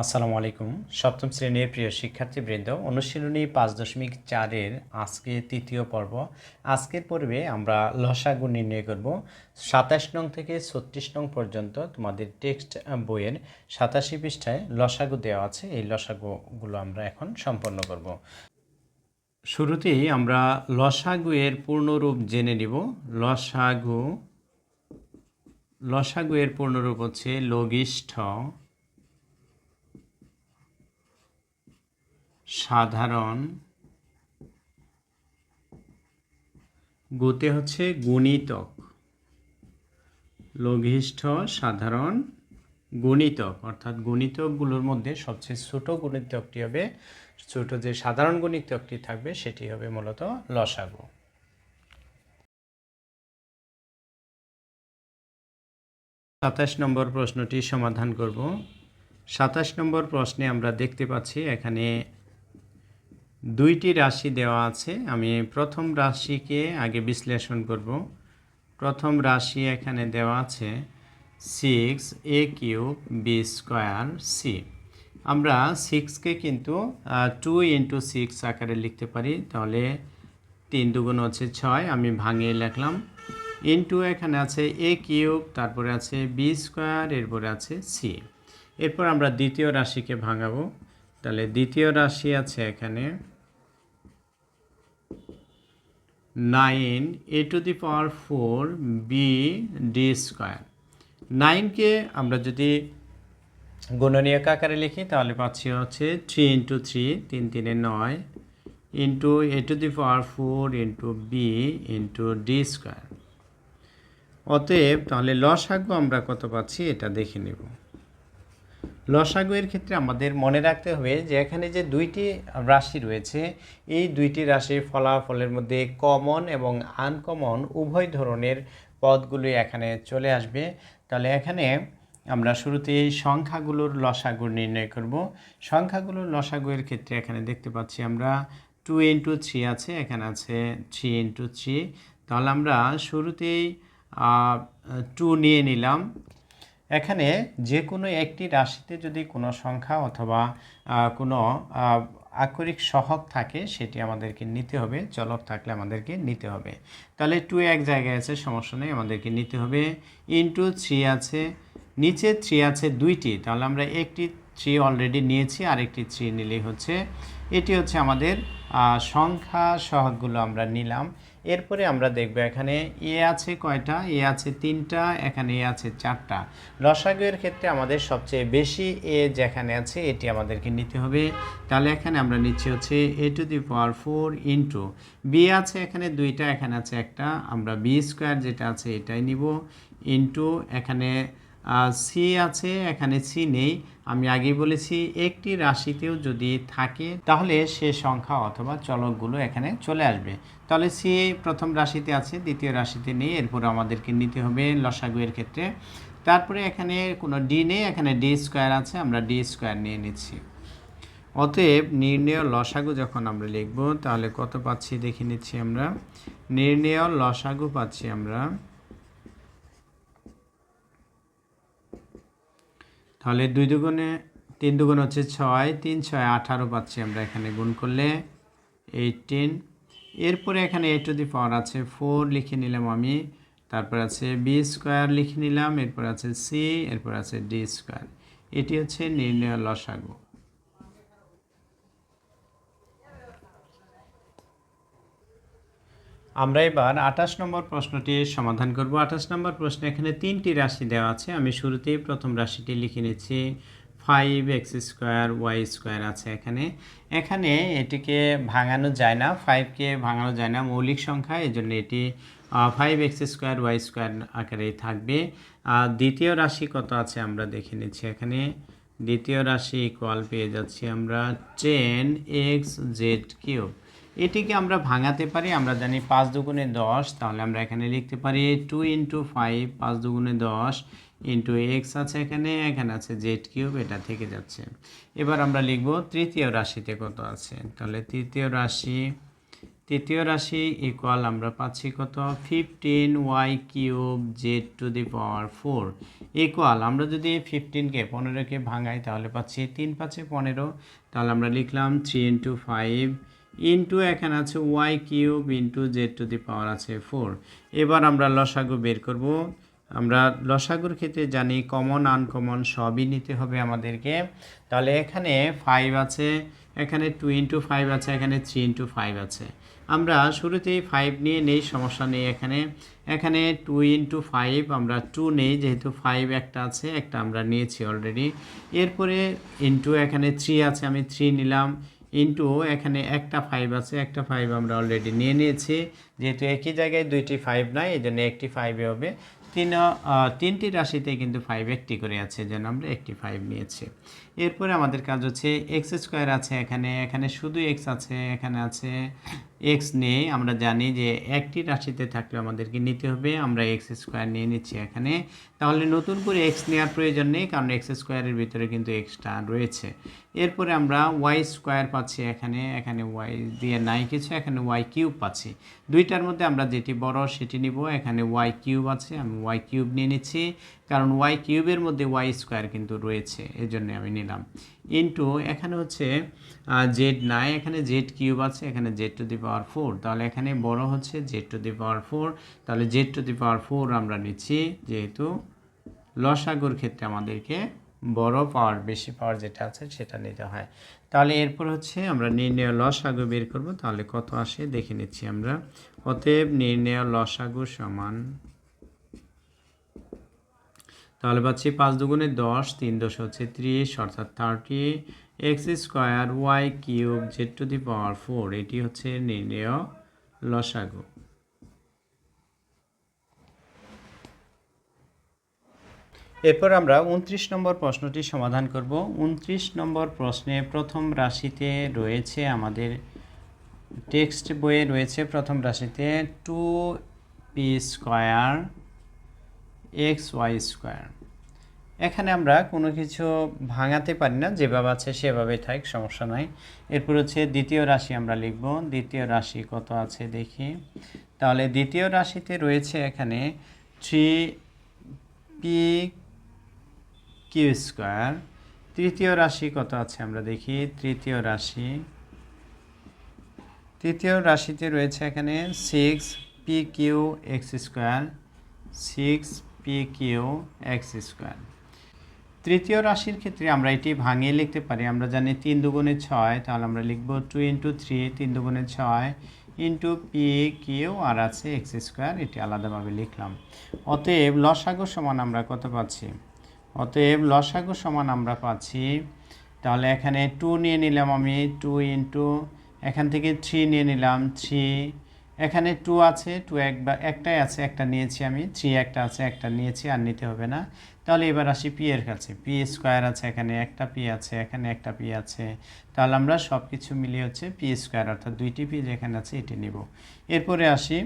আসসালামু আলাইকুম। সপ্তম শ্রেণির প্রিয় শিক্ষার্থীবৃন্দ, অনুশীলনী পাঁচ দশমিক চারের আজকে তৃতীয় পর্ব। আজকের পর্বে আমরা লসাগু নির্ণয় করব। সাতাশ নং থেকে ছত্রিশ নং পর্যন্ত তোমাদের টেক্সট বইয়ের সাতাশি পৃষ্ঠায় লসাগু দেওয়া আছে। এই লসাগুগুলো আমরা এখন সম্পন্ন করব। শুরুতেই আমরা লসাগু এর পূর্ণরূপ জেনে নিব। লসাগু লসাগু এর পূর্ণরূপ হচ্ছে লঘিষ্ঠ সাধারণ গোতে হচ্ছে গুণিতক। লঘিষ্ঠ সাধারণ গুণিতক। অর্থাৎ গুণিতকগুলোর মধ্যে সবচেয়ে ছোট গুণিতকটি হবে, ছোট যে সাধারণ গুণিতকটি থাকবে সেটি হবে মূলত লসাগু। সাতাশ নম্বর প্রশ্নটি সমাধান করব। সাতাশ নম্বর প্রশ্নে আমরা দেখতে পাচ্ছি এখানে দুইটি রাশি দেওয়া আছে। আমি প্রথম রাশিকে আগে বিশ্লেষণ করব। প্রথম রাশি এখানে দেওয়া আছে six A cube B square C আমরা সিক্সকে কিন্তু টু ইন্টু সিক্স আকারে লিখতে পারি। তাহলে তিন দুগুণ হচ্ছে ছয়, আমি ভাঙিয়ে লিখলাম। ইন্টু এখানে আছে এ কিউব তারপরে আছে বি স্কোয়ার এরপরে আছে সি এরপর আমরা দ্বিতীয় রাশিকে ভাঙাবো। তাহলে দ্বিতীয় রাশি আছে এখানে nine A to the power four B D square. নাইনকে আমরা যদি গুণনীয়ক আকারে লিখি, তাহলে পাচ্ছি হচ্ছে থ্রি ইন্টু থ্রি, তিন তিনে নয় into A to the power four into B into D square. অতএব তাহলে লসাগু আমরা কত পাচ্ছি? এটা দেখে নেব। লসাগু এর ক্ষেত্রে আমাদের মনে রাখতে হবে যে এখানে যে দুইটি রাশি রয়েছে, এই দুইটি রাশির ফলাফলের মধ্যে কমন এবং আনকমন উভয় ধরনের পদগুলি এখানে চলে আসবে। তাহলে এখানে আমরা শুরুতে এই সংখ্যাগুলোর লসাগু নির্ণয় করব। সংখ্যাগুলোর লসাগু এর ক্ষেত্রে এখানে দেখতে পাচ্ছি আমরা টু ইন্টু থ্রি আছে, এখানে আছে থ্রি ইন্টু থ্রি তাহলে আমরা শুরুতেই টু নিয়ে নিলাম। এখানে যে কোনো একটি রাশিতে যদি কোনো সংখ্যা অথবা কোনো আক্ষরিক সহক থাকে, সেটি আমাদেরকে নিতে হবে, চলক থাকলে আমাদেরকে নিতে হবে। তাহলে টু এক জায়গায় আছে, সমস্যা নেই, আমাদেরকে নিতে হবে। ইন্টু থ্রি আছে, নিচে থ্রি আছে দুইটি, তাহলে আমরা একটি থ্রি অলরেডি নিয়েছি আর একটি থ্রি নিলেই হচ্ছে। এটি হচ্ছে আমাদের সংখ্যা সহগগুলো আমরা নিলাম। এরপরে আমরা দেখব এখানে এ আছে কয়টা? এ আছে তিনটা, এখানে এ আছে চারটা। লসাগুয়ের ক্ষেত্রে আমাদের সবচেয়ে বেশি এ যেখানে আছে, এটি আমাদেরকে নিতে হবে। তাহলে এখানে আমরা নিচ্ছি হচ্ছে A to the power four into B আছে এখানে দুইটা, এখানে আছে একটা। আমরা বি স্কোয়ার যেটা আছে এটাই নিব ইন্টু এখানে সি আছে, এখানে সি নেই। আমি আগে বলেছি, একটি রাশিতেও যদি থাকে, তাহলে সে সংখ্যা অথবা চলকগুলো এখানে চলে আসবে। তাহলে সি প্রথম রাশিতে আছে, দ্বিতীয় রাশিতে নেই, এরপর আমাদেরকে নিতে হবে লসাগু এর ক্ষেত্রে। তারপরে এখানে কোনো ডি নেই, এখানে ডি স্কোয়ার আছে, আমরা ডি স্কোয়ার নিয়ে নিচ্ছি। অতএব নির্ণয় লসাগু যখন আমরা লিখব, তাহলে কত পাচ্ছি দেখে নিচ্ছি আমরা। নির্ণয় লসাগু পাচ্ছি আমরা। তাহলে দুই দুগুণে, তিন দুগুণ হচ্ছে ছয়, তিন ছয় আঠারো পাচ্ছি আমরা এখানে গুণ করলে এইটিন এরপরে এখানে এ টু দি পাওয়ার আছে ফোর লিখে নিলাম আমি, তারপর আছে বি স্কোয়ার লিখে নিলাম, এরপর আছে সি এরপর আছে ডি স্কোয়ার এটি হচ্ছে নির্ণয় লসাগু। আমরা এবার আঠাশ নম্বর প্রশ্নটি সমাধান করব। আঠাশ নম্বর প্রশ্নে এখানে তিনটি রাশি দেওয়া আছে। আমি শুরুতেই প্রথম রাশিটি লিখে নিচ্ছি। Five X square Y square আছে এখানে। এখানে এটিকে ভাঙানো যায় না ফাইভকে ভাঙানো যায় না মৌলিক সংখ্যা এই জন্য এটি five X square Y square আকারে থাকবে। আর দ্বিতীয় রাশি কত আছে আমরা দেখে নিচ্ছি এখানে। দ্বিতীয় রাশি ইকুয়াল পেয়ে যাচ্ছি আমরা টেন এক্স জেড কিউব। এটিকে আমরা ভাঙাতে পারি, আমরা জানি পাঁচ দুগুণে দশ, তাহলে আমরা এখানে লিখতে পারি টু ইন্টু ফাইভ পাঁচ দুগুণে দশ ইন্টু এক্স আছে এখানে এখানে আছে জেড কিউব, এটা থেকে যাচ্ছে। এবার আমরা লিখব তৃতীয় রাশিতে কত আছে? তাহলে তৃতীয় রাশি তৃতীয় রাশি ইকুয়াল আমরা পাচ্ছি কত? Fifteen Y cube Z to the power four equal আমরা যদি ফিফটিনকে পনেরোকে ভাঙাই, তাহলে পাচ্ছি তিন পাঁচে পনেরো। তাহলে আমরা লিখলাম থ্রি ইন্টু ফাইভ ইন্টু এখানে আছে Y cube into Z to the power আছে ফোর এবার আমরা লসাগু বের করব। আমরা লসাগুর ক্ষেত্রে জানি কমন আনকমন সবই নিতে হবে আমাদেরকে। তাহলে এখানে ফাইভ আছে, এখানে টু ইন্টু ফাইভ আছে, এখানে থ্রি ইন্টু ফাইভ আছে। আমরা শুরুতেই ফাইভ নিয়ে নেই, সমস্যা নেই এখানে। এখানে টু ইন্টু ফাইভ আমরা টু নেই, যেহেতু ফাইভ একটা আছে, একটা আমরা নিয়েছি অলরেডি এরপরে ইন্টু এখানে থ্রি আছে, আমি থ্রি নিলাম। ইন্টু এখানে একটা ফাইভ আছে, একটা ফাইভ আমরা অলরেডি নিয়ে নিয়েছি। যেহেতু একই জায়গায় দুইটি ফাইভ নাই এই জন্য একটি ফাইভে হবে। তিন তিনটি রাশিতে কিন্তু ফাইভ একটি করে আছে যেন আমরা একটি ফাইভ নিয়েছি। এরপরে আমাদের কাজ হচ্ছে এক্স স্কোয়ার আছে এখানে এখানে শুধু এক্স আছে, এখানে আছে এক্স নেই। আমরা জানি যে একটি রাশিতে থাকলে আমাদেরকে নিতে হবে, আমরা এক্স স্কোয়ার নিয়ে নিচ্ছি এখানে। তাহলে নতুন করে এক্স নেওয়ার প্রয়োজন নেই, কারণ এক্স স্কোয়ারের ভিতরে কিন্তু এক্সট্রা রয়েছে। এরপরে আমরা ওয়াই স্কোয়ার পাচ্ছি এখানে এখানে ওয়াই দিয়ে নাই কিছু, এখানে ওয়াই কিউব পাচ্ছি। দুইটার মধ্যে আমরা যেটি বড় সেটি নিব, এখানে ওয়াই কিউব আছে, আমি ওয়াই কিউব নিয়ে নিচ্ছি। কারণ ওয়াই কিউবের মধ্যে ওয়াই স্কোয়ার কিন্তু রয়েছে এই জন্য আমি নিলাম। ইন্টু এখানে হচ্ছে জেড নাই, এখানে জেড কিউব আছে, এখানে Z to the power four তাহলে এখানে বড় হচ্ছে Z to the power four তাহলে Z to the power four আমরা নিচ্ছি, যেহেতু লসাগুর ক্ষেত্রে আমাদেরকে বড় পাওয়ার বেশি পাওয়ার যেটা আছে সেটা নিতে হয়। তাহলে এরপর হচ্ছে আমরা নির্ণয় লসাগু বের করব। তাহলে কত আসে? দেখে নিচ্ছি আমরা। অতএব নির্ণয় লসাগু সমান তাহলে পাচ্ছি পাঁচ দুগুণে দশ, তিন দশ হচ্ছে ত্রিশ, অর্থাৎ thirty X square Y cube Z to the power four এটি হচ্ছে নির্ণয় লসাগু। এরপর আমরা উনত্রিশ নম্বর প্রশ্নটি সমাধান করব। উনত্রিশ নম্বর প্রশ্নে প্রথম রাশিতে রয়েছে আমাদের টেক্সট বইয়ে রয়েছে প্রথম রাশিতে two P square X Y square এখানে আমরা কোনো কিছু ভাঙাতে পারি না, যেভাবে আছে সেভাবে থাক, সমস্যা নাই। এরপর হচ্ছে দ্বিতীয় রাশি আমরা লিখব। দ্বিতীয় রাশি কত আছে দেখি। তাহলে দ্বিতীয় রাশিতে রয়েছে এখানে থ্রি পি কিউ স্কোয়ার তৃতীয় রাশি কত আছে আমরা দেখি। তৃতীয় রাশি। তৃতীয় রাশিতে রয়েছে এখানে six P Q X square six P Q X square তৃতীয় রাশির ক্ষেত্রে আমরা এটি ভাঙিয়ে লিখতে পারি। আমরা জানি তিন দুগুণে ছয়, তাহলে আমরা লিখব টু ইন্টু থ্রি, তিন দুগুণে ছয় ইন্টু পি কিউ আর আছে, এক্স স্কোয়ার, এটি আলাদাভাবে লিখলাম। অতএব লসাগু সমান আমরা কত পাচ্ছি? অতএব লসাগু সমান আমরা পাচ্ছি, তাহলে এখানে টু নিয়ে নিলাম আমি টু ইন্টু, এখান থেকে থ্রি নিয়ে নিলাম থ্রি এখানে টু আছে টু একবার একটাই আছে, একটা নিয়েছি আমি থ্রি একটা আছে, একটা নিয়েছি, আর নিতে হবে না। তাহলে এবার আসি পি এর কাছে। পি স্কোয়ার আছে, এখানে একটা পি আছে, এখানে একটা পি আছে। তাহলে আমরা সব কিছু মিলিয়ে হচ্ছে পি স্কোয়ার অর্থাৎ দুইটি পি যেখানে আছে, এটি নিব। এরপরে আসি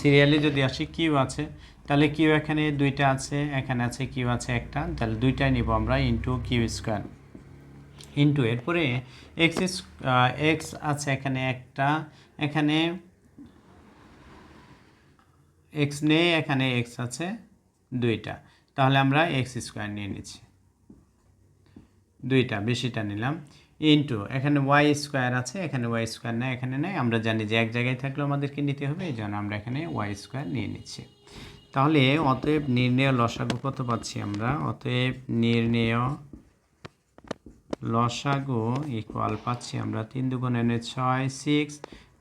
সিরিয়ালে যদি আসি কিউ আছে, তাহলে কিউ এখানে দুইটা আছে, এখানে আছে কিউ আছে একটা, তাহলে দুইটাই নিব আমরা ইন্টু কিউ স্কোয়ার ইন্টু এরপরে এক্স এক্স আছে, এখানে একটা এখানে এক্স নেই, এখানে এক্স আছে দুইটা। তাহলে আমরা এক্স স্কোয়ার নিয়ে নিচ্ছি। দুইটা, বেশিটা নিলাম। ইন্টু এখানে ওয়াই স্কোয়ার আছে, এখানে ওয়াই স্কোয়ার নেই, এখানে নেই। আমরা জানি যে এক জায়গায় থাকলেও আমাদেরকে নিতে হবে, এই জন্য আমরা এখানে ওয়াই স্কোয়ার নিয়ে নিচ্ছি। তাহলে অতএব নির্ণয় লসাগু কত পাচ্ছি আমরা? অতএব নির্ণয় লসাগু ইকুয়াল পাচ্ছি আমরা তিন দুগুণ ছয় six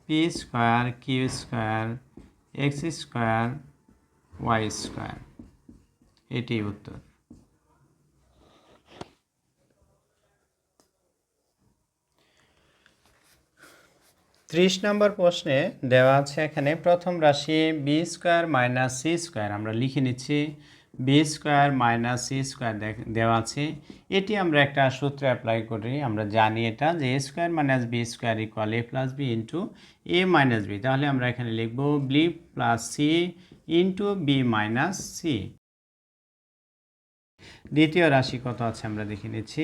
P square Q square X square Y square এটি উত্তর। ত্রিশ নম্বর প্রশ্নে দেওয়া আছে এখানে প্রথম রাশি B square minus C square আমরা লিখে নিচ্ছি B square minus C square দেওয়া আছে। এটি আমরা একটা সূত্রে অ্যাপ্লাই করি, আমরা জানি এটা যে A square minus B square equal A plus B into A minus B তাহলে আমরা এখানে লিখব B plus C into B minus C দ্বিতীয় রাশি কত আছে আমরা দেখে নিচ্ছি।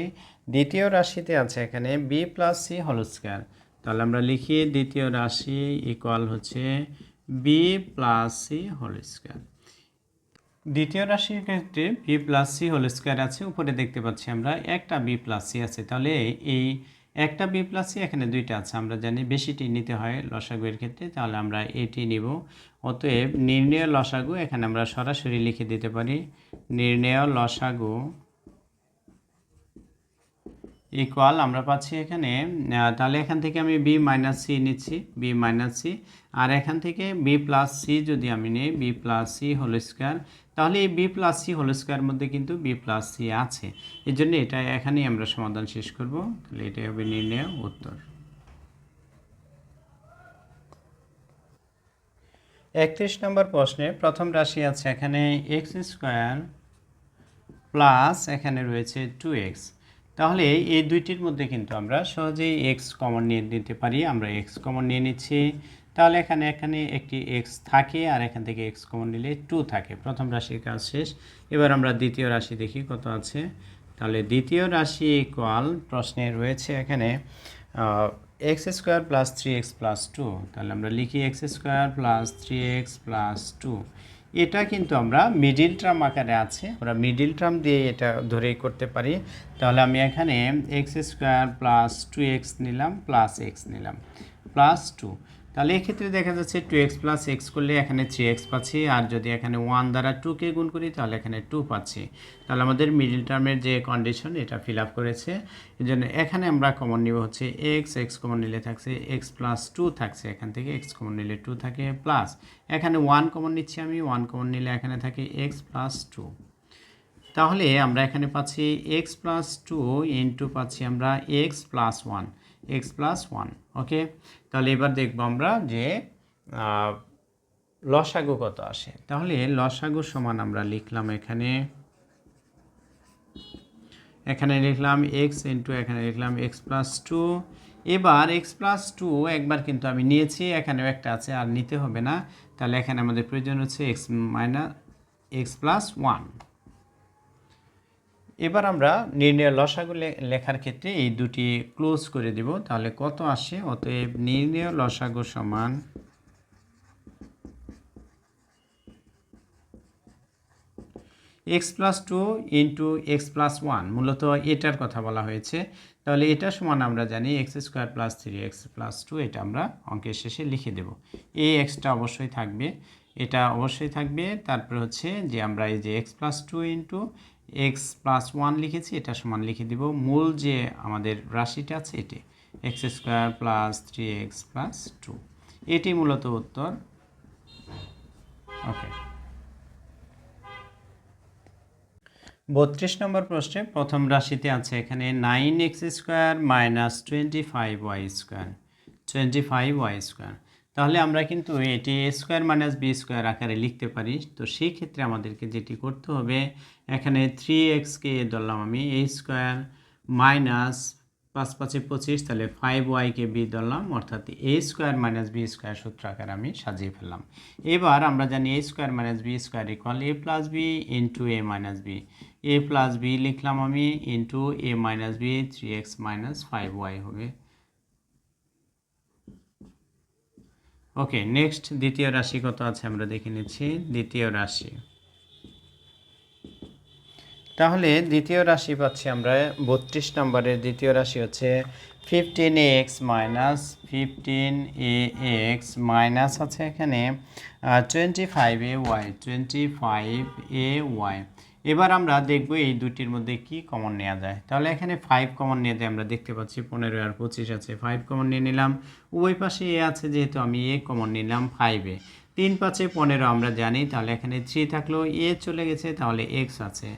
দ্বিতীয় রাশিতে আছে এখানে B plus C whole square তাহলে আমরা লিখি দ্বিতীয় রাশি ইকুয়াল হচ্ছে B plus C whole square দ্বিতীয় রাশির ক্ষেত্রে B plus C whole square আছে, উপরে দেখতে পাচ্ছি আমরা একটা বি প্লাস সি আছে। তাহলে এই একটা বি প্লাস সি এখানে দুইটা আছে, আমরা জানি বেশিটি নিতে হয় লসাগুয়ের ক্ষেত্রে, তাহলে আমরা এটি নিব। অতএব নির্ণয় লসাগু এখানে আমরা সরাসরি লিখে দিতে পারি। নির্ণয় লসাগু ইকুয়াল আমরা পাচ্ছি এখানে তাহলে এখান থেকে আমি বি মাইনাস সি নিচ্ছি বি মাইনাস সি আর এখান থেকে বি প্লাস সি যদি আমি নিই B plus C whole square তাহলে এই B plus C whole square মধ্যে কিন্তু বি প্লাস সি আছে। এই জন্য এটা এখানেই আমরা সমাধান শেষ করব, তাহলে এটাই হবে নির্ণয় উত্তর। একত্রিশ নম্বর প্রশ্নে প্রথম রাশি আছে, এখানে এক্স স্কোয়ার প্লাস এখানে রয়েছে টু এক্স তাহলে এই দুইটির মধ্যে কিন্তু আমরা সহজেই এক্স কমন নিয়ে নিতে পারি। আমরা এক্স কমন নিয়ে নিচ্ছি। তাহলে এখানে এখানে একটি এক্স থাকে আর এখান থেকে এক্স কমন নিলে টু থাকে। প্রথম রাশির কাজ শেষ। এবার আমরা দ্বিতীয় রাশি দেখি কত আছে। তাহলে দ্বিতীয় রাশি ইকুয়াল প্রশ্নে রয়েছে এখানে X square plus three X plus two তাহলে আমরা লিখি X square plus three X plus two এটা কিন্তু আমরা মিডিল ট্রাম আকারে আছে। আমরা মিডিল ট্রাম দিয়ে এটা ধরেই করতে পারি। তাহলে আমি এখানে X square plus two X নিলাম প্লাস এক্স নিলাম প্লাস টু তাহলে এক্ষেত্রে দেখা যাচ্ছে টু এক্স প্লাস এক্স করলে এখানে থ্রি এক্স পাচ্ছি, আর যদি এখানে ওয়ান দ্বারা টুকে গুণ করি, তাহলে এখানে টু পাচ্ছি। তাহলে আমাদের মিডিল টার্মের যে কন্ডিশন এটা ফিল আপ করেছে। এই জন্য এখানে আমরা কমন নিব হচ্ছে এক্স এক্স কমন নিলে থাকছে এক্স প্লাস টু থাকছে, এখান থেকে এক্স কমন নিলে টু থাকে প্লাস এখানে ওয়ান কমন নিচ্ছি আমি ওয়ান কমন নিলে এখানে থাকে এক্স প্লাস টু তাহলে আমরা এখানে পাচ্ছি এক্স প্লাস টু ইন্টু পাচ্ছি আমরা X plus one X plus one okay তাহলে এবার দেখব আমরা যে লসাগু কত আসে? তাহলে লসাগু সমান আমরা লিখলাম এখানে এখানে লিখলাম এক্স ইন্টু এখানে লিখলাম এক্স প্লাস টু এবার এক্স প্লাস টু একবার কিন্তু আমি নিয়েছি, এখানেও একটা আছে, আর নিতে হবে না। তাহলে এখানে আমাদের প্রয়োজন হচ্ছে x minus x plus one এবার আমরা নির্ণয় লসাগু লেখার ক্ষেত্রে এই দুটি ক্লোজ করে দিব। তাহলে কত আসে? অতএব নির্ণয় লসাগু সমান x plus two into x plus one মূলত এটার কথা বলা হয়েছে। তাহলে এটা সমান আমরা জানি x square plus three x plus two এটা আমরা অঙ্কের শেষে লিখে দেব। এই এক্সটা অবশ্যই থাকবে। এটা অবশ্যই থাকবে। তারপরে হচ্ছে যে আমরা এই যে x plus two into x plus one লিখেছি, এটা সমান লিখে দিব। মূল যে আমাদের রাশিটা আছে এটি x square plus three x plus two এটি মূলত উত্তর। ওকে বত্রিশ নম্বর প্রশ্নে প্রথম রাশিতে আছে এখানে nine x square minus twenty five y square twenty five y square তাহলে আমরা কিন্তু এটি a square minus b square আকারে লিখতে পারি। তো সেই ক্ষেত্রে আমাদেরকে যেটি করতে হবে, এখানে থ্রি এক্সকে ধরলাম আমি এ স্কোয়ার মাইনাস পাঁচ পাঁচে পঁচিশ, তাহলে ফাইভ ওয়াইকে বি ধরলাম, অর্থাৎ a square minus b square সূত্র আকারে আমি সাজিয়ে ফেললাম। এবার আমরা জানি a square minus b square equal a plus b into a minus b a plus b লিখলাম আমি into a minus b three x minus five y হবে। ওকে নেক্সট দ্বিতীয় রাশি কত আছে আমরা দেখে নিচ্ছি, দ্বিতীয় রাশি। তাহলে দ্বিতীয় রাশি পাচ্ছি আমরা বত্রিশ নম্বরের, দ্বিতীয় রাশি হচ্ছে fifteen a x minus fifteen a x minus আছে এখানে twenty five a y twenty five a y এবার আমরা দেখব এই দুটির মধ্যে কি কমন নেওয়া যায়। তাহলে এখানে ফাইভ কমন নিয়ে আমরা দেখতে পাচ্ছি পনেরো আর পঁচিশ আছে। ফাইভ কমন নিয়ে নিলাম। উভয় পাশে এ আছে যেহেতু আমি এ কমন নিলাম ফাইভে তিন পাঁচে পনেরো আমরা জানি, তাহলে এখানে থ্রি থাকলেও এ চলে গেছে, তাহলে এক্স আছে।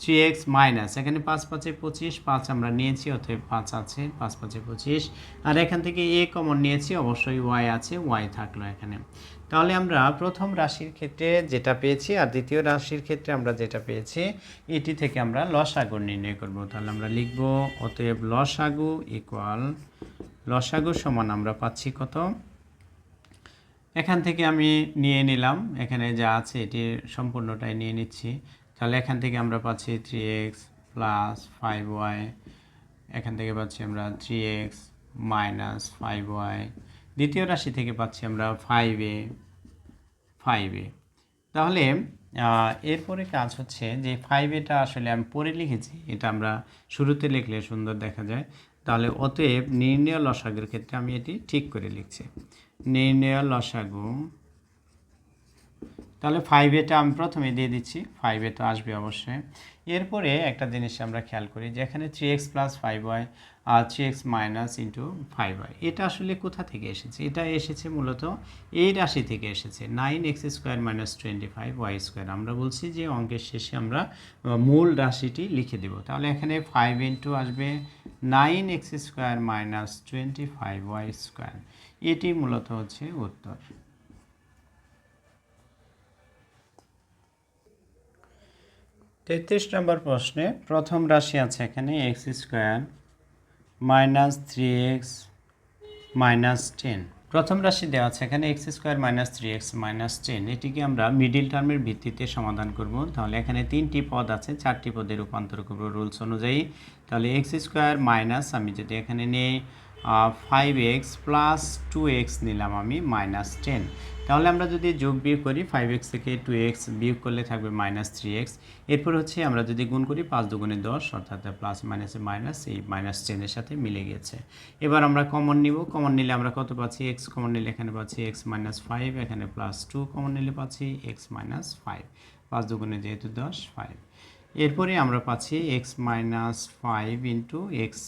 থ্রি এক্স মাইনাস এখানে পাঁচ পাঁচে পঁচিশ, পাঁচ আমরা নিয়েছি, অতএব পাঁচ আছে, পাঁচ পাঁচে পঁচিশ। আর এখান থেকে এ কমন নিয়েছি, অবশ্যই ওয়াই আছে ওয়াই থাকল এখানে। তাহলে আমরা প্রথম রাশির ক্ষেত্রে যেটা পেয়েছি আর দ্বিতীয় রাশির ক্ষেত্রে আমরা যেটা পেয়েছি, এটি থেকে আমরা লসাগু নির্ণয় করব। তাহলে আমরা লিখব, অতএব লসাগু ইকুয়াল লসাগু সমান আমরা পাচ্ছি কত? এখান থেকে আমি নিয়ে নিলাম, এখানে যা আছে এটি সম্পূর্ণটাই নিয়ে নিচ্ছি। তাহলে এখান থেকে আমরা পাচ্ছি three x plus five y এখান থেকে পাচ্ছি আমরা three x minus five y দ্বিতীয় রাশি থেকে পাচ্ছি আমরা ফাইভ এ ফাইভ এ তাহলে এরপরে কাজ হচ্ছে যে ফাইভ এটা আসলে আমি পরে লিখেছি, এটা আমরা শুরুতে লিখলে সুন্দর দেখা যায়। তাহলে অতএব নির্ণয় লসাগুর ক্ষেত্রে আমি এটি ঠিক করে লিখছি। নির্ণয় লসাগু। তাহলে ফাইভ এটা আমি প্রথমে দিয়ে দিচ্ছি ফাইভ তো আসবে অবশ্যই। এরপরে একটা জিনিস আমরা খেয়াল করি, যেখানে three x plus five y আর three x minus into five y এটা আসলে কোথা থেকে এসেছে? এটা এসেছে মূলত এই রাশি থেকে এসেছে। Nine x square minus twenty five y square আমরা বলছি যে অঙ্কের শেষে আমরা মূল রাশিটি লিখে দেব। তাহলে এখানে ফাইভ ইন্টু আসবে nine x square minus twenty five y square এটি মূলত হচ্ছে উত্তর। তেত্রিশ নম্বর প্রশ্নে প্রথম রাশি আছে এখানে x square minus three x minus ten. প্রথম রাশি দেওয়া আছে, এখানে x square minus three x minus ten. এটিকে আমরা মিডিল টার্মের ভিত্তিতে সমাধান করব। তাহলে এখানে তিনটি পদ আছে, চারটি পদে রূপান্তর করব রুলস অনুযায়ী। তাহলে এক্স স্কোয়ার মাইনাস, আমি যদি এখানে নেই five x plus two x নিলাম আমি মাইনাস টেন তাহলে আমরা যদি যোগ বিয়োগ করি ফাইভ এক্স থেকে টু এক্স বিয়োগ করলে থাকবে মাইনাস থ্রি এক্স এরপর হচ্ছে আমরা যদি গুণ করি, পাঁচ দুগুণে দশ, অর্থাৎ প্লাস মাইনাসে মাইনাস এই মাইনাস টেনের সাথে মিলে গেছে। এবার আমরা কমন নিব কমন নিলে আমরা কত পাচ্ছি? এক্স কমন নিলে এখানে পাচ্ছি এক্স মাইনাস ফাইভ এখানে প্লাস টু কমন নিলে পাচ্ছি এক্স মাইনাস ফাইভ পাঁচ দুগুণে যেহেতু দশ ফাইভ এরপরে আমরা পাচ্ছি x minus five into x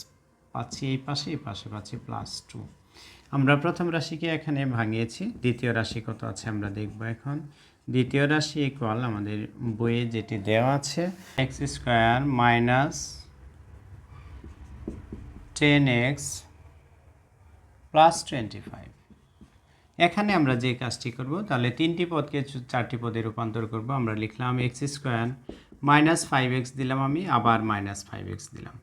পাচ্ছি এই পাশে এই পাশে পাচ্ছি প্লাস টু আমরা প্রথম রাশিকে এখানে ভাঙিয়েছি। দ্বিতীয় রাশি কত আছে আমরা দেখব এখন। দ্বিতীয় রাশি ইকুয়াল আমাদের বইয়ে যেটি দেওয়া আছে x square minus ten x plus twenty five এখানে আমরা যে কাজটি করব, তাহলে তিনটি পদকে চারটি পদে রূপান্তর করব। আমরা লিখলাম x square minus five x দিলাম আমি, আবার মাইনাস ফাইভ এক্স দিলাম।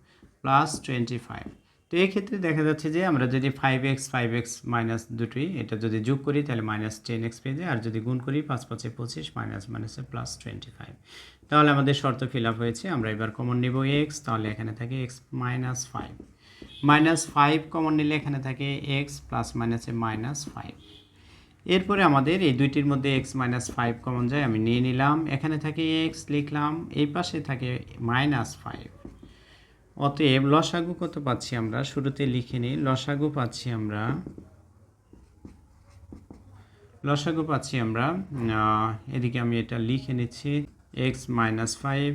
প্লাস টোয়েন্টি ফাইভ তো এই ক্ষেত্রে দেখা যাচ্ছে যে আমরা যদি five x five x minus দুটোই এটা যদি যোগ করি, তাহলে মাইনাস টেন এক্স পেয়ে যায়। আর যদি গুণ করি, পাঁচ পাঁচে পঁচিশ মাইনাস মাইনাসে প্লাস টোয়েন্টি ফাইভ তাহলে আমাদের শর্ত ফিল হয়েছে। আমরা এবার কমন নিব এক্স তাহলে এখানে থাকে x minus five minus five common নিলে এখানে থাকে এক্স প্লাস মাইনাসে মাইনাস ফাইভ এরপরে আমাদের এই দুইটির মধ্যে এক্স মাইনাস ফাইভ কমন যায়, আমি নিয়ে নিলাম। এখানে থাকে এক্স লিখলাম। এই পাশে থাকে মাইনাস ফাইভ অতএব লসাগু কত পাচ্ছি আমরা? শুরুতে লিখে নিই। লসাগু পাচ্ছি আমরা, লসাগু পাচ্ছি আমরা এদিকে আমি এটা লিখে নিচ্ছি। X minus five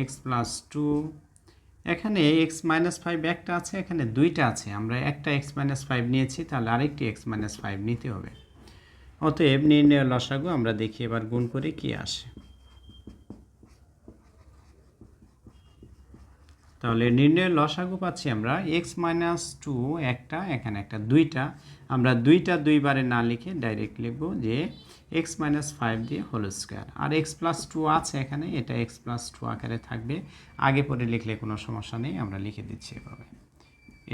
x plus two এখানে এক্স মাইনাস ফাইভ একটা আছে, এখানে দুইটা আছে। আমরা একটা এক্স মাইনাস ফাইভ নিয়েছি, তাহলে আরেকটি এক্স মাইনাস ফাইভ নিতে হবে। অতএব নির্ণয় লসাগু আমরা দেখি, এবার গুণ করে কি আসে? তাহলে নির্ণয় লসাগু পাচ্ছি আমরা এক্স মাইনাস টু একটা, এখানে একটা, দুইটা। আমরা দুইটা দুইবারে না লিখে ডাইরেক্ট লিখব যে এক্স মাইনাস ফাইভ দিয়ে হোল স্কোয়ার আর এক্স প্লাস টু আছে এখানে, এটা এক্স প্লাস টু আকারে থাকবে। আগে পরে লিখলে কোনো সমস্যা নেই, আমরা লিখে দিচ্ছি এভাবে।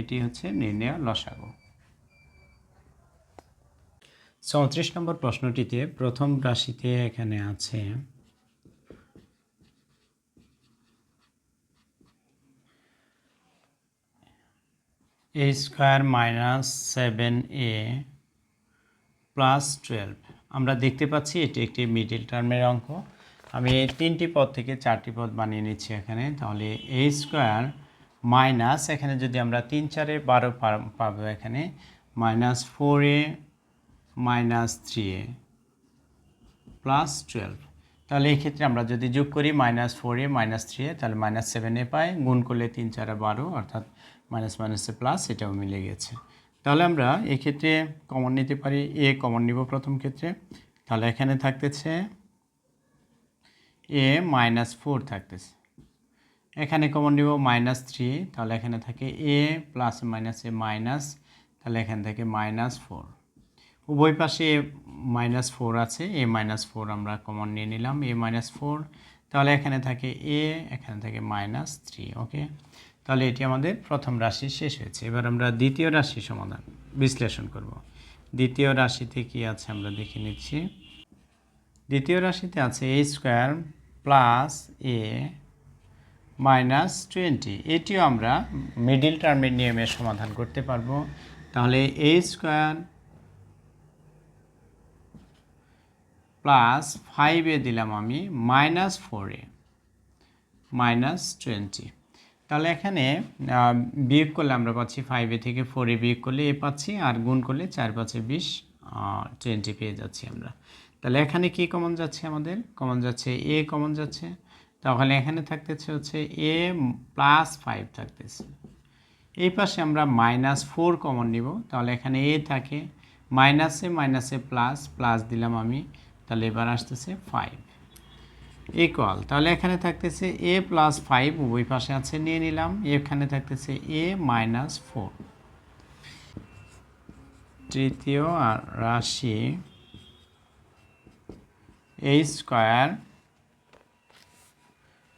এটি হচ্ছে নির্ণয় লসাগু। চৌত্রিশ নম্বর প্রশ্নটিতে প্রথম রাশিতে এখানে আছে a square minus seven a plus twelve. আমরা দেখতে পাচ্ছি এটি একটি মিডিল টার্মের অঙ্ক। আমি তিনটি পদ থেকে চারটি পদ বানিয়ে নিচ্ছি এখানে। তাহলে এ স্কোয়ার মাইনাস, এখানে যদি আমরা তিন চারে বারো পাবো এখানে, minus four a, minus three a plus twelve. তাহলে এই ক্ষেত্রে আমরা যদি যোগ করি, minus four a, minus three a, তাহলে মাইনাস সেভেন এ পাই, গুণ করলে তিন চারে বারো, অর্থাৎ মাইনাস মাইনাসে প্লাস এটাও মিলে গেছে। তাহলে আমরা এক্ষেত্রে কমন নিতে পারি এ কমন নিব প্রথম ক্ষেত্রে। তাহলে এখানে থাকতেছে এ মাইনাস ফোর থাকতেছে। এখানে কমন নিব মাইনাস থ্রি তাহলে এখানে থাকে এ প্লাস মাইনাসে মাইনাস তাহলে এখান থেকে মাইনাস ফোর উভয় পাশে এ মাইনাস ফোর আছে এ মাইনাস ফোর আমরা কমন নিয়ে নিলাম এ মাইনাস ফোর তাহলে এখানে থাকে এ এখানে থাকে মাইনাস থ্রি ওকে তাহলে এটি আমাদের প্রথম রাশি শেষ হয়েছে। এবার আমরা দ্বিতীয় রাশি সমাধান বিশ্লেষণ করব। দ্বিতীয় রাশিতে কি আছে আমরা দেখে নিচ্ছি। দ্বিতীয় রাশিতে আছে a square plus a minus twenty এটিও আমরা মিডিল টার্মের নিয়মে সমাধান করতে পারব। তাহলে এ স্কোয়ার প্লাস ফাইভে দিলাম আমি মাইনাস ফোরে মাইনাস টোয়েন্টি তাহলে এখানে বিয়োগ করলে আমরা পাচ্ছি ফাইভে থেকে ফোরে বিয়োগ করলে এ পাচ্ছি, আর গুণ করলে চার পাঁচে বিশ টোয়েন্টি পেয়ে যাচ্ছি আমরা। তাহলে এখানে কি কমন যাচ্ছে আমাদের? কমন যাচ্ছে এ কমন যাচ্ছে। তাহলে এখানে থাকতেছে হচ্ছে এ প্লাস ফাইভ থাকতেছে। এই পাশে আমরা মাইনাস ফোর কমন নিব। তাহলে এখানে এ থাকে। মাইনাসে মাইনাসে প্লাস প্লাস দিলাম আমি। তাহলে এবার আসতেছে ফাইভ ইকুয়াল তাহলে এখানে থাকতেছে এ প্লাস ফাইভ উভয় পাশে আছে, নিয়ে নিলাম। এখানে থাকতেছে এ মাইনাস ফোর তৃতীয় আর- রাশি a square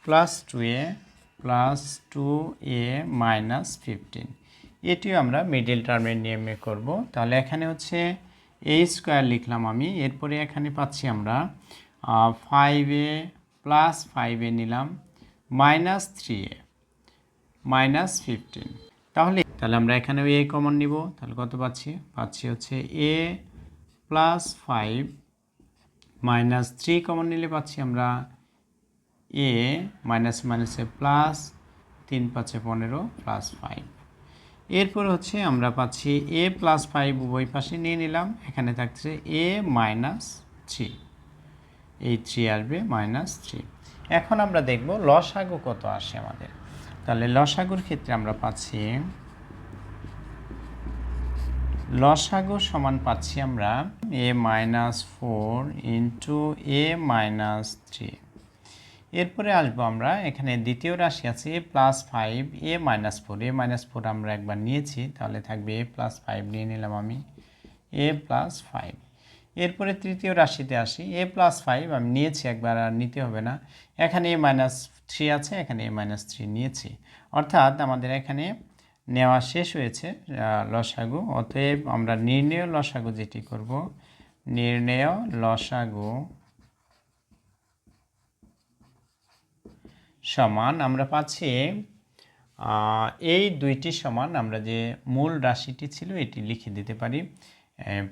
plus two a plus two a minus fifteen এটিও আমরা মিডিল টার্মের নিয়মে করব। তাহলে এখানে হচ্ছে এ স্কোয়ার লিখলাম আমি। এরপরে এখানে পাচ্ছি আমরা ফাইভ এ প্লাস ফাইভ নিলাম minus three a minus fifteen তাহলে তাহলে আমরা এখানে এ কমন নিব, তাহলে কত পাচ্ছি? পাচ্ছি হচ্ছে a plus five minus three common নিলে পাচ্ছি আমরা এ মাইনাস মাইনাসে প্লাস তিন পাঁচে পনেরো প্লাস ফাইভ এরপর হচ্ছে আমরা পাচ্ছি এ প্লাস ফাইভ উভয় পাশে নিয়ে নিলাম, এখানে থাকছে এ মাইনাস থ্রি এই থ্রি আসবে মাইনাস থ্রি এখন আমরা দেখব লসাগু কত আসে আমাদের। তাহলে লসাগুর ক্ষেত্রে আমরা পাচ্ছি, লসাগু সমান পাচ্ছি আমরা a minus four into a minus three এরপরে আসব আমরা, এখানে দ্বিতীয় রাশি আছে a plus five a minus four a minus four আমরা একবার নিয়েছি, তাহলে থাকবে এ প্লাস ফাইভ নিয়ে নিলাম আমি। এ প্লাস ফাইভ এরপরে তৃতীয় রাশিতে আসি। এ প্লাস ফাইভ আমি নিয়েছি একবার, আর নিতে হবে না। এখানে এ মাইনাস থ্রি আছে, এখানে এ মাইনাস থ্রি নিয়েছি। অর্থাৎ আমাদের এখানে নেওয়া শেষ হয়েছে লসাগু। অতএব আমরা নির্ণেয় লসাগু যেটি করব, নির্ণেয় লসাগু সমান আমরা পাচ্ছি এই দুইটি সমান আমরা যে মূল রাশিটি ছিল এটি লিখে দিতে পারি।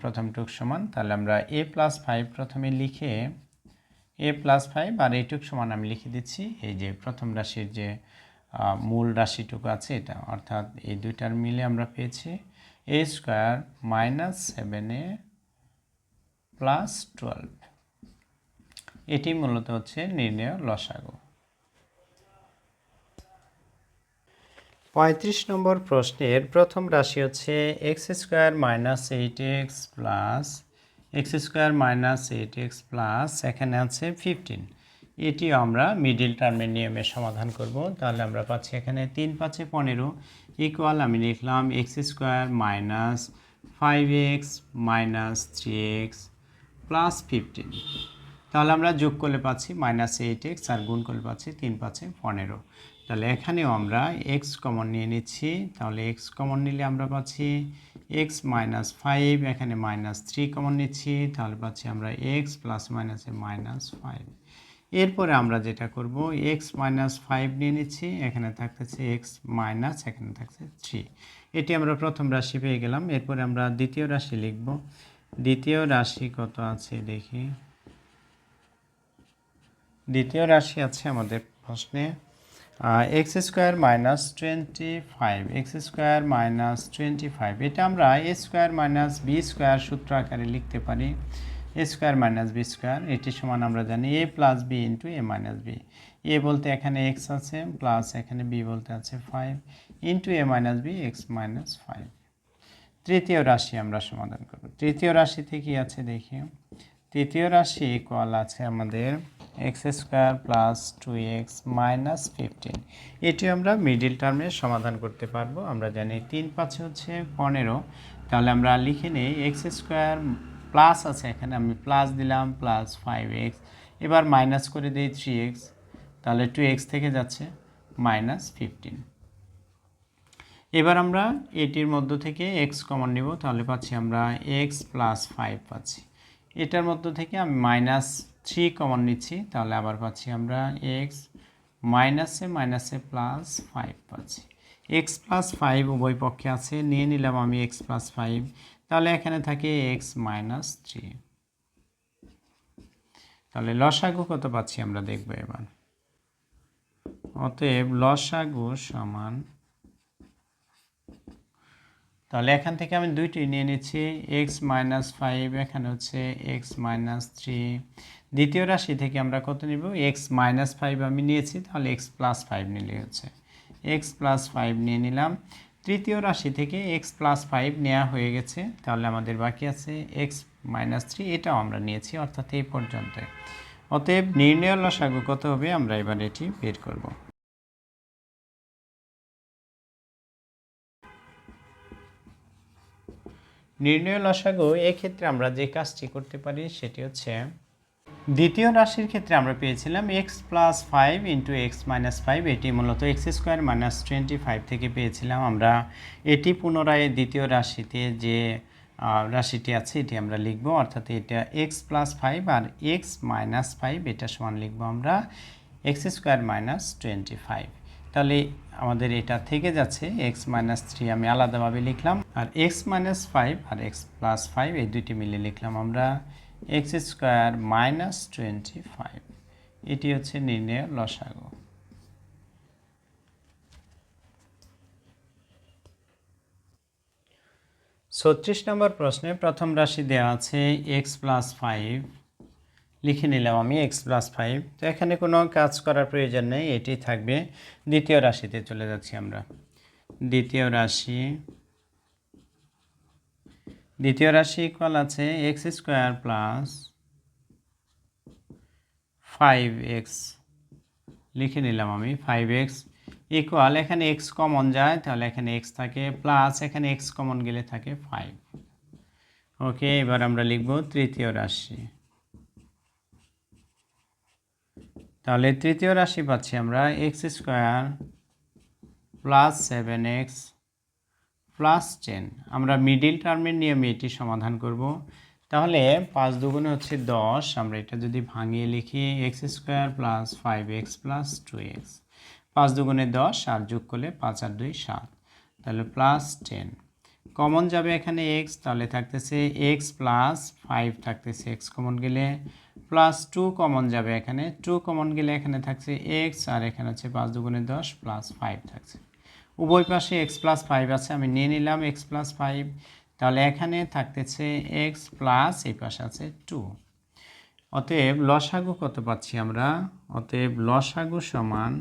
প্রথমটুক সমান, তাহলে আমরা এ প্লাস ফাইভ প্রথমে লিখে এ প্লাস ফাইভ আর এইটুক সমান আমি লিখে দিচ্ছি, এই যে প্রথম রাশির যে মূল রাশিটুকু আছে এটা, অর্থাৎ এই দুইটার মিলে আমরা পেয়েছি a square minus seven a plus twelve এটি মূলত হচ্ছে নির্ণয় লসাগু। পঁয়ত্রিশ নম্বর প্রশ্নের প্রথম রাশি হচ্ছে x square minus eight x plus, x square minus eight x plus, এখানে আছে ফিফটিন এটিও আমরা মিডিল টার্মের নিয়মে সমাধান করব। তাহলে আমরা পাচ্ছি এখানে তিন পাঁচে পনেরো। ইকুয়াল আমি লিখলাম x square minus five x minus three x plus fifteen তাহলে আমরা যোগ করলে পাচ্ছি মাইনাস এইট এক্স আর গুণ করলে পাচ্ছি তিন পাঁচে পনেরো। তাহলে এখানেও আমরা এক্স কমন নিয়ে নিচ্ছি। তাহলে এক্স কমন নিলে আমরা পাচ্ছি এক্স মাইনাস ফাইভ এখানে মাইনাস থ্রি কমন নিচ্ছি। তাহলে পাচ্ছি আমরা এক্স প্লাস মাইনাসে মাইনাস ফাইভ এরপরে আমরা যেটা করব এক্স মাইনাস ফাইভ নিয়ে নিচ্ছি। এখানে থাকতেছে এক্স মাইনাস এখানে থাকছে থ্রি এটি আমরা প্রথম রাশি পেয়ে গেলাম। এরপরে আমরা দ্বিতীয় রাশি লিখব। দ্বিতীয় রাশি কত আছে দেখি। দ্বিতীয় রাশি আছে আমাদের প্রশ্নে। X square minus twenty five x square minus twenty five এটা আমরা a square minus b square সূত্র আকারে লিখতে পারি। A square minus b square এটি সমান আমরা জানি a plus b into a minus b a বলতে এখানে এক্স আছে প্লাস এখানে বি বলতে আছে five into a minus b x minus five তৃতীয় রাশি আমরা সমাধান করব। তৃতীয় রাশিতে কি আছে দেখি। তৃতীয় রাশি ইকুয়াল আছে আমাদের x square plus two x minus fifteen. এটি আমরা মিডিল টার্মে সমাধান করতে পারব। আমরা জানি তিন পাঁচে হচ্ছে পনেরো। তাহলে আমরা লিখে নিই, এক্স স্কোয়ার প্লাস আছে এখানে, আমি প্লাস দিলাম, প্লাস ফাইভ এক্স। এবার মাইনাস করে দিই থ্রি এক্স, তাহলে টু এক্স থেকে যাচ্ছে মাইনাস ফিফটিন। এবার আমরা এটির মধ্য থেকে এক্স কমন নিব, তাহলে পাচ্ছি আমরা এক্স প্লাস ফাইভ পাচ্ছি। এটার মধ্য থেকে আমি মাইনাস থ্রি কমন নিচ্ছি, তাহলে আবার পাচ্ছি আমরা এক্স মাইনাসে মাইনাসে প্লাস ফাইভ পাচ্ছি। এক্স প্লাস ফাইভ উভয় পক্ষে আছে, নিয়ে নিলাম আমি এক্স প্লাস ফাইভ তাহলে এখানে থাকে এক্স মাইনাস থ্রি তাহলে লসাগু কত পাচ্ছি আমরা দেখব এবার। অতএব লসাগু সমান, তাহলে এখান থেকে আমি দুইটি নিয়ে নিচ্ছি এক্স মাইনাস ফাইভ এখানে হচ্ছে এক্স মাইনাস থ্রি দ্বিতীয় রাশি থেকে আমরা কত নিব? এক্স মাইনাস ফাইভ আমি নিয়েছি, তাহলে এক্স প্লাস ফাইভ নিলে হচ্ছে। এক্স প্লাস ফাইভ নিয়ে নিলাম। তৃতীয় রাশি থেকে এক্স প্লাস ফাইভ নেওয়া হয়ে গেছে, তাহলে আমাদের বাকি আছে এক্স মাইনাস থ্রি, এটাও আমরা নিয়েছি, অর্থাৎ এই পর্যন্ত। অতএব নির্ণয় লসাগু কত হবে? আমরা এবার এটি বের করব। নির্ণয় লসাগু, এক্ষেত্রে আমরা যে কাজটি করতে পারি, সেটি হচ্ছে দ্বিতীয় রাশির ক্ষেত্রে আমরা পেয়েছিলাম x plus five into x minus five এটি মূলত x square minus twenty five থেকে পেয়েছিলাম আমরা। এটি পুনরায় দ্বিতীয় রাশিতে যে রাশিটি আছে, এটি আমরা লিখব, অর্থাৎ এটা এক্স প্লাস ফাইভ আর এক্স মাইনাস ফাইভ এটা সমান লিখব আমরা x square minus twenty five তাহলে আমাদের এটা থেকে যাচ্ছে এক্স মাইনাস থ্রি আমি আলাদাভাবে লিখলাম, আর এক্স মাইনাস ফাইভ আর এক্স প্লাস ফাইভ এই দুইটি মিলে লিখলাম আমরা। X square minus twenty five. এটি হচ্ছে নির্ণয় লসাগু। ছত্রিশ নম্বর প্রশ্নে প্রথম রাশি দেওয়া আছে এক্স প্লাস ফাইভ। লিখে নিলাম আমি এক্স প্লাস ফাইভ। তো এখানে কোনো কাজ করার প্রয়োজন নেই, এটি থাকবে দ্বিতীয় রাশিতে চলে যাচ্ছি আমরা। দ্বিতীয় রাশি দ্বিতীয় রাশি ইকুয়াল আছে x square plus five x লিখে নিলাম আমি ফাইভ এক্স ইকুয়াল এখানে এক্স কমন যায়, তাহলে এখানে এক্স থাকে প্লাস এখানে এক্স কমন গেলে থাকে ফাইভ ওকে এবার আমরা লিখব তৃতীয় রাশি। তাহলে তৃতীয় রাশি পাচ্ছি আমরা x square plus seven x plus ten আমরা মিডিল টার্মের নিয়মে এটি সমাধান করব। তাহলে পাঁচ দুগুণে হচ্ছে দশ। আমরা এটা যদি ভাঙিয়ে লিখি x square plus five x plus two x পাঁচ দুগুণে দশ আর যোগ করলে পাঁচ আর দুই সাত। তাহলে প্লাস টেন কমন যাবে এখানে এক্স তাহলে থাকতেছে এক্স প্লাস ফাইভ থাকতেছে এক্স কমন গেলে। প্লাস টু কমন যাবে এখানে। টু কমন গেলে এখানে থাকছে এক্স আর এখানে হচ্ছে পাঁচ দুগুণে দশ প্লাস ফাইভ থাকছে। উভয় পাশে এক্স প্লাস ফাইভ আছে, আমি নিয়ে নিলাম এক্স প্লাস ফাইভ তাহলে এখানে থাকতেছে এক্স প্লাস এই পাশে আছে টু অতএব লসাগু কত পাচ্ছি আমরা? অতএব লসাগু সমান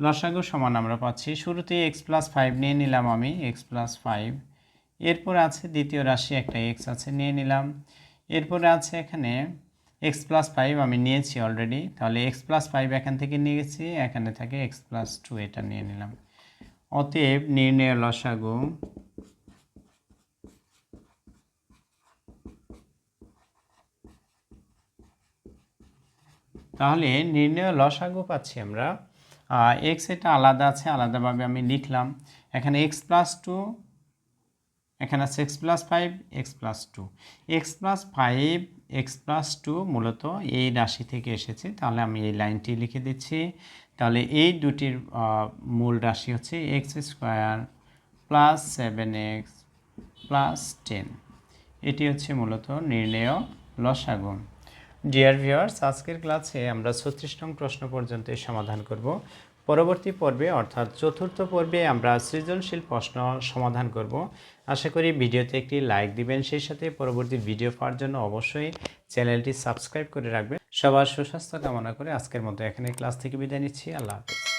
লসাগু সমান আমরা পাচ্ছি শুরুতে এক্স প্লাস ফাইভ নিয়ে নিলাম আমি এক্স প্লাস ফাইভ এরপর আছে দ্বিতীয় রাশি একটা এক্স আছে, নিয়ে নিলাম, এরপরে আছে এখানে এক্স প্লাস ফাইভ আমি নিয়েছি অলরেডি তাহলে এক্স প্লাস ফাইভ এখান থেকে নিয়ে গেছি, এখানে থাকে এক্স প্লাস টু এটা নিয়ে নিলাম। অতএব নির্ণয় লসাগু তাহলে নির্ণয় লসাগু পাচ্ছি আমরা এক্স এটা আলাদা আছে, আলাদাভাবে আমি লিখলাম। এখানে এক্স প্লাস টু এখানে আছে x plus five x plus two x plus five x plus two মূলত এই রাশি থেকে এসেছে। তাহলে আমি এই লাইনটি লিখে দিচ্ছি। তাহলে এই দুটির মূল রাশি হচ্ছে x square plus seven x plus ten এটি হচ্ছে মূলত নির্ণেয় লসাগু। ডিয়ার ভিউয়ার্স আজকের ক্লাসে আমরা ছত্রিশ নং প্রশ্ন পর্যন্ত সমাধান করব। পরবর্তী পর্বে, অর্থাৎ চতুর্থ পর্বে, আমরা সৃজনশীল প্রশ্ন সমাধান করব। আশা করি ভিডিওতে একটি লাইক দিবেন, সেই সাথে পরবর্তী ভিডিও পাওয়ার জন্য অবশ্যই চ্যানেলটি সাবস্ক্রাইব করে রাখবেন। সবার সুস্বাস্থ্য কামনা করে আজকের মতো এখানে ক্লাস থেকে বিদায় নিচ্ছি। আল্লাহ হাফেজ।